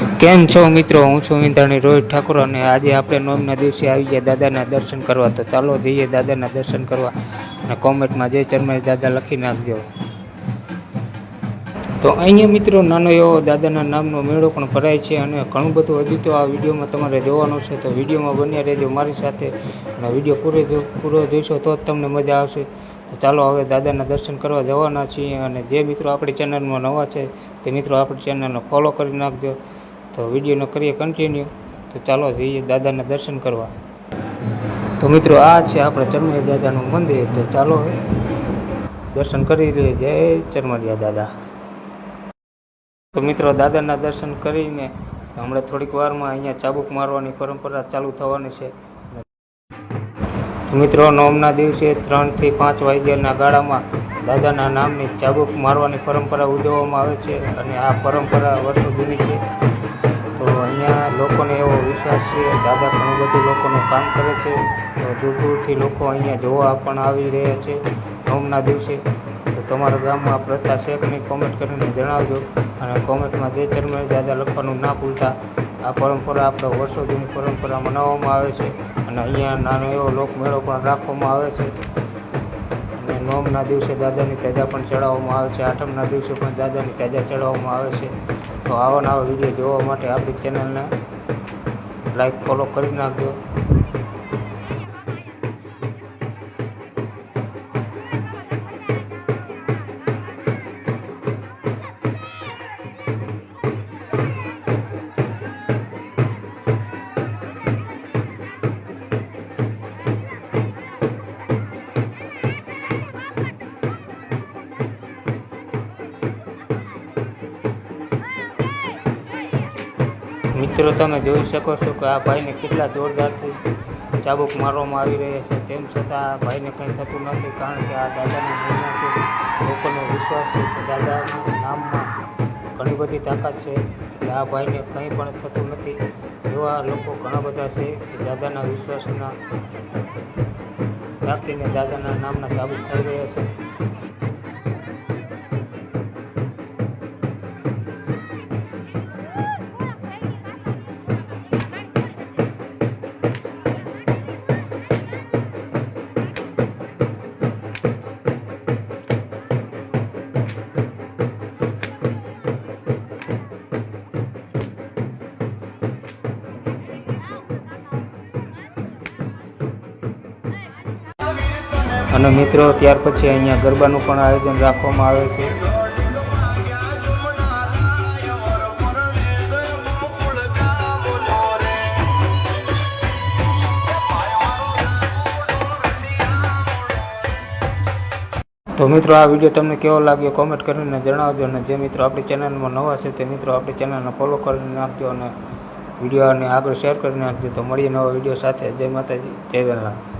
કેમ છો મિત્રો? હું છું મિત્રની રોહિત ઠાકોર અને આજે આપણે નોમના દિવસે આવી ગયા દાદાના દર્શન કરવા. તો ચાલો જઈએ દાદાના દર્શન કરવા અને કોમેન્ટમાં જય ચરમાઈ દાદા લખી નાખજો. તો અહીંયા મિત્રો નાનો એવો દાદાના નામનો મેળો પણ ભરાય છે અને ઘણું બધું હજુ તો આ વિડીયોમાં તમારે જોવાનું છે. તો વિડીયોમાં બન્યા રહેજો મારી સાથે અને વીડિયો પૂરો પૂરો જોઈશો તો જ તમને મજા આવશે. તો ચાલો હવે દાદાના દર્શન કરવા જવાના છીએ અને જે મિત્રો આપણી ચેનલમાં નવા છે તે મિત્રો આપણી ચેનલને ફોલો કરી નાખજો. તો વિડીયોનો કરીએ કન્ટિન્યુ તો ચાલો જઈએ દાદાના દર્શન કરવા. તો મિત્રો, આ છે આપણે ચરમરિયા દાદાનું મંદિર. તો ચાલો દર્શન કરી લઈએ. જય ચરમરિયા દાદા. તો મિત્રો, દાદાના દર્શન કરીને હમણાં થોડીક વારમાં અહીંયા ચાબુક મારવાની પરંપરા ચાલુ થવાની છે. મિત્રો નોમના દિવસે ત્રણથી પાંચ વાગ્યાના ગાળામાં દાદાના નામની ચાબુક મારવાની પરંપરા ઉજવવામાં આવે છે અને આ પરંપરા વર્ષો જૂની છે. અહીંયા લોકોને એવો વિશ્વાસ છે, દાદા ઘણું બધું લોકોનું કામ કરે છે, તો દૂર દૂરથી લોકો અહીંયા જોવા પણ આવી રહ્યા છે નોમના દિવસે. તો તમારા ગામમાં પ્રથા નહીં કોમેન્ટ કરીને જણાવજો. અને કોમેન્ટમાં જે ચરમે દાદા લખવાનું ના ભૂલતા, આ પરંપરા આપણે વર્ષો જૂની પરંપરા મનાવવામાં આવે છે અને અહીંયા નાનો એવો લોકમેળો પણ રાખવામાં આવે છે. અને નોમના દિવસે દાદાની તેજા પણ ચડાવવામાં આવે છે, આઠમના દિવસે પણ દાદાની તેજા ચડાવવામાં આવે છે. તો આવા નવા વીડિયો જોવા માટે આપણી ચેનલને લાઈક ફોલો કરી નાખજો. મિત્રો, તમે જોઈ શકો છો કે આ ભાઈને કેટલા જોરદારથી ચાબુક મારવામાં આવી રહ્યા છે. તેમ છતાં આ ભાઈને કંઈ થતું નથી, કારણ કે આ દાદાની મહિમા છે. લોકોનો વિશ્વાસ છે કે દાદાના નામમાં ઘણી બધી તાકાત છે. એટલે આ ભાઈને કંઈ પણ થતું નથી. એવા લોકો ઘણા બધા છે કે દાદાના વિશ્વાસના રાખીને દાદાના નામના ચાબુક થઈ રહ્યા છે. અને મિત્રો, ત્યાર પછી અહીંયા ગરબાનું પણ આયોજન રાખવામાં આવે છે. તો મિત્રો, આ વીડિયો તમને કેવો લાગ્યો કોમેન્ટ કરીને જણાવજો અને જે મિત્રો આપણી ચેનલમાં નવા છે તે મિત્રો આપણી ચેનલને ફોલો કરીને નાખજો અને વિડીયોને આગળ શેર કરી નાખજો. તો મળીએ નવા વીડિયો સાથે. જય માતાજી. જય વેલનાથ.